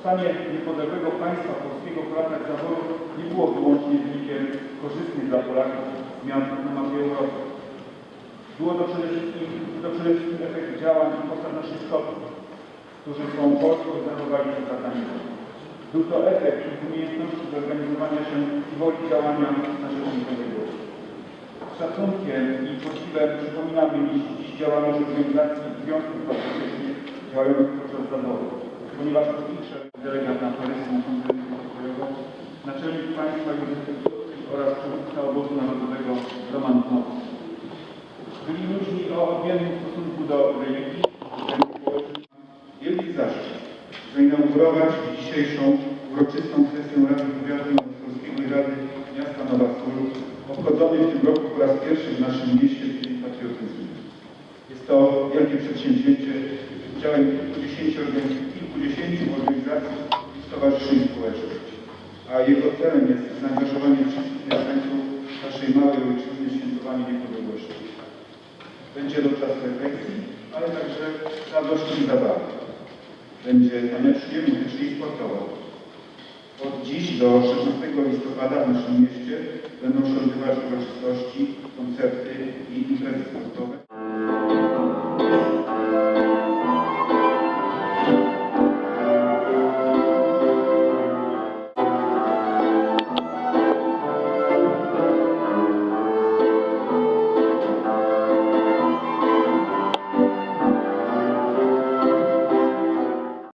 Powstanie niepodległego państwa polskiego po latach zaborów nie było wyłącznie wynikiem korzystnych dla Polaków zmian na mapie Europy. Było to przede wszystkim, to przede wszystkim efekt działań i postaw naszych przodków, którzy swą polskość zachowali przed latami. Był to efekt ich umiejętności zorganizowania się i woli działania na rzecz. Z szacunkiem i podziwem przypominamy dziś, dziś działalność organizacji i związków patriotycznych działających podczas zaboru, ponieważ ich delegat na konferencję naczelnik państwa Józef oraz przywódca obozu narodowego Roman Dmowski. Byli ludźmi o odmiennym stosunku do religii. Wielki zaszczyt zainaugurować dzisiejszą uroczystą sesję Rady Wywiadu Polskiego i Rady Miasta Nowa Sól, obchodzonej w tym roku po raz pierwszy w naszym mieście Dzień Patriotyzmu. Jest to wielkie przedsięwzięcie z udziałem kilkudziesięciu organizacji i stowarzyszeń społecznych, a jego celem jest zaangażowanie wszystkich mieszkańców naszej małej ojczyzny w świętowanie niepodległości. Będzie to czas refleksji, ale także radości i zabawy. Będzie tanecznie, muzycznie i sportowo. Od dziś do 16 listopada w naszym mieście będą się odbywać uroczystości, koncerty i imprezy sportowe.